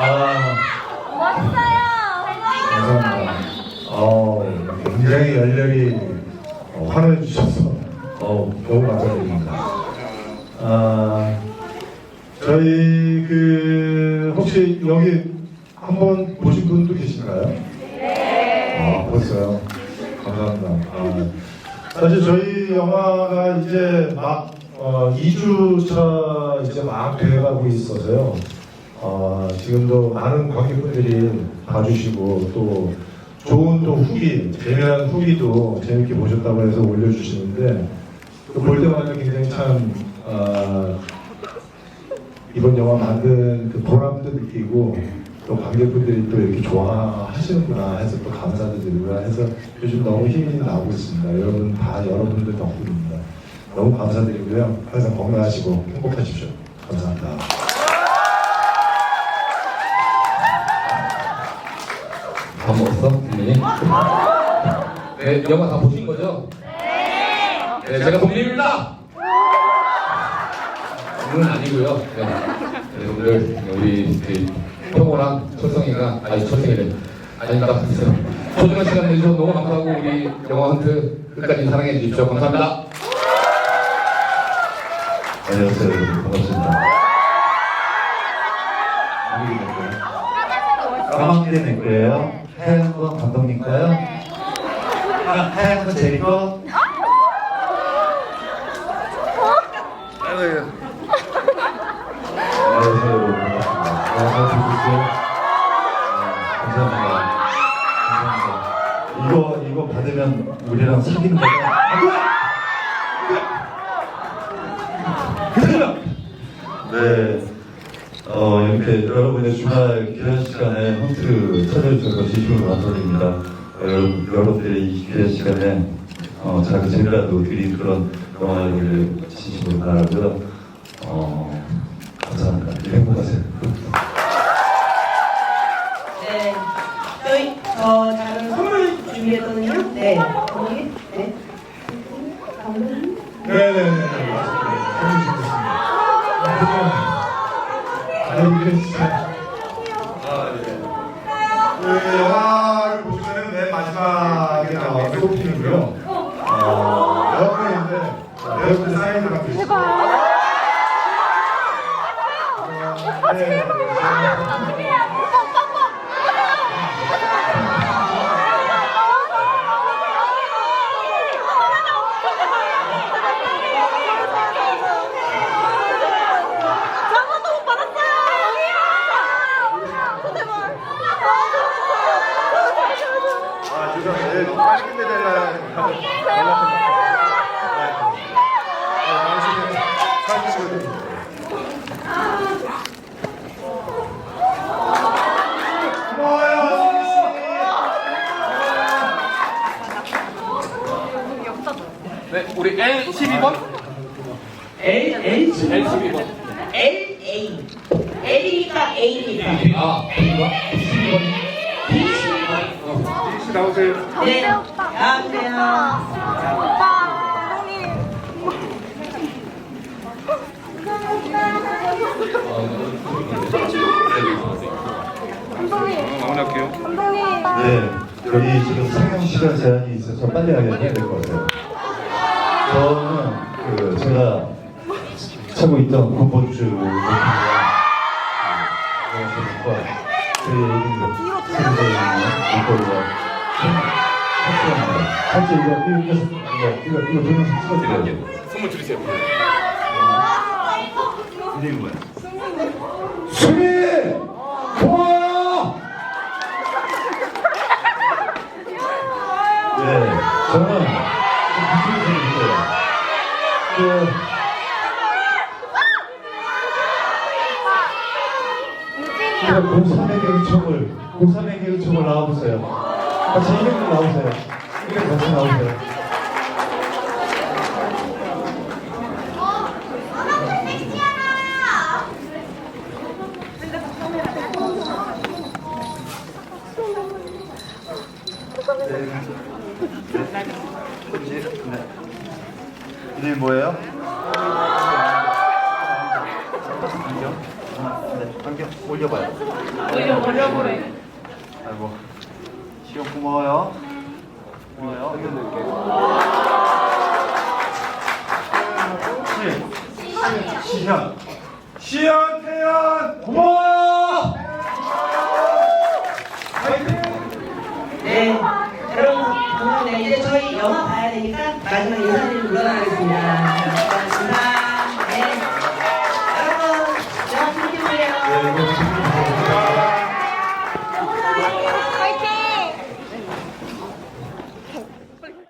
아, 멋있어요. 감사합니다. 어, 예, 굉장히 열렬히 어, 환호해 주셔서 어, 너무 감사드립니다. 아, 저희 그 혹시 여기 한번 보신 분도 계신가요? 네. 아, 벌써요. 감사합니다. 아, 사실 저희 영화가 이제 막 어, 2주차 이제 막 돼가고 있어서요. 어, 지금도 많은 관객분들이 봐주시고 또 좋은 또 후기, 재미난 후기도 재밌게 보셨다고 해서 올려주시는데 또볼 때마다 굉장히 참 아, 이번 영화 만든 그 보람도 느끼고 또 관객분들이 또 이렇게 좋아하시는구나 해서 또 감사도 드리고 해서 요즘 너무 힘이 나고 있습니다. 여러분 다 여러분들 덕분입니다. 너무 감사드리고요. 항상 건강하시고 행복하십시오. 감사합니다. 다 먹었어? 국민이? 네, 영화 다 보신 거죠? 네. 제가 독립입니다! 은 아니고요. 네. 네, 오늘 우리 그 평호랑 철성이가, 아니, 철성이래. 아닙니다. 소중한 시간 내주셔서 너무 감사하고, 우리 영화 헌트 끝까지 사랑해 주십시오. 감사합니다. 안녕하세요 반갑습니다 까망대 내 거예요? 하얀 거 감독님 거요? 하- 하얀 거 제리 거 안녕하세요 여러분 반갑습니다 영화 잘 보셨어요? 네, 감사합니다. 감사합니다 이거 이거 받으면 우리랑 사귀는 거야? 네, 어, 이렇게 여러분의 주말 귀한 시간에 헌트 찾아주셔서 진심으로 감사드립니다. 어, 여러분, 여러분들의 이 귀한 시간에 어, 작은 재미라도 드린 그런 영화를 진심으로 바라고요. 어, 감사합니다. 행복하세요. 네. 저희 어 작은 선물 준비했거든요. 네. 여기 네. 감독님. 네네네. 맞습니다. 아니, 진짜. 그 영화를 보시면 맨 마지막에 나온 소품이고요. 어, 에어컨인데, 에어컨 사인을 갖고 있습니다. 어, 네. 장난도 못 받았어요. 대박. 네, 빨리 끝내달라는 네, 우리 L 12번? L L L 12번. L A L이니까 A니까. 아, 12번? 12번? 혹시 나오세요? 네. 안녕하세요. 오빠, 감독님. 감독님. 마무리할게요. 감독님. 네, 여기 지금 상영 시간 제한이 있어서 빨리 하게 해야 될것 같아요. 저는 그 제가 차고 있던 목표가 제 이름으로 세계적인 목표가 합수 사실 이거 이거 이거 이거 이거 동영상 찍어드려요. 선물 드리세요. 이름이 뭐야? 수미! 고마워요! 네, 저는. 그 제가 03의 개의총을 03의 개의총을 나와보세요. 같이 이름으로 나오세요. 이름 같이 나오세요. 이름이 뭐예요? 안경? 네, 안경 올려봐요. 올려 올려보래. 아이고, 시험 고마워요. 시현. 시현, 태연, 고마워요! 네. 여러분, 네, 이제 저희 영화 봐야 되니까 마지막 인사드리고 물러나겠습니다.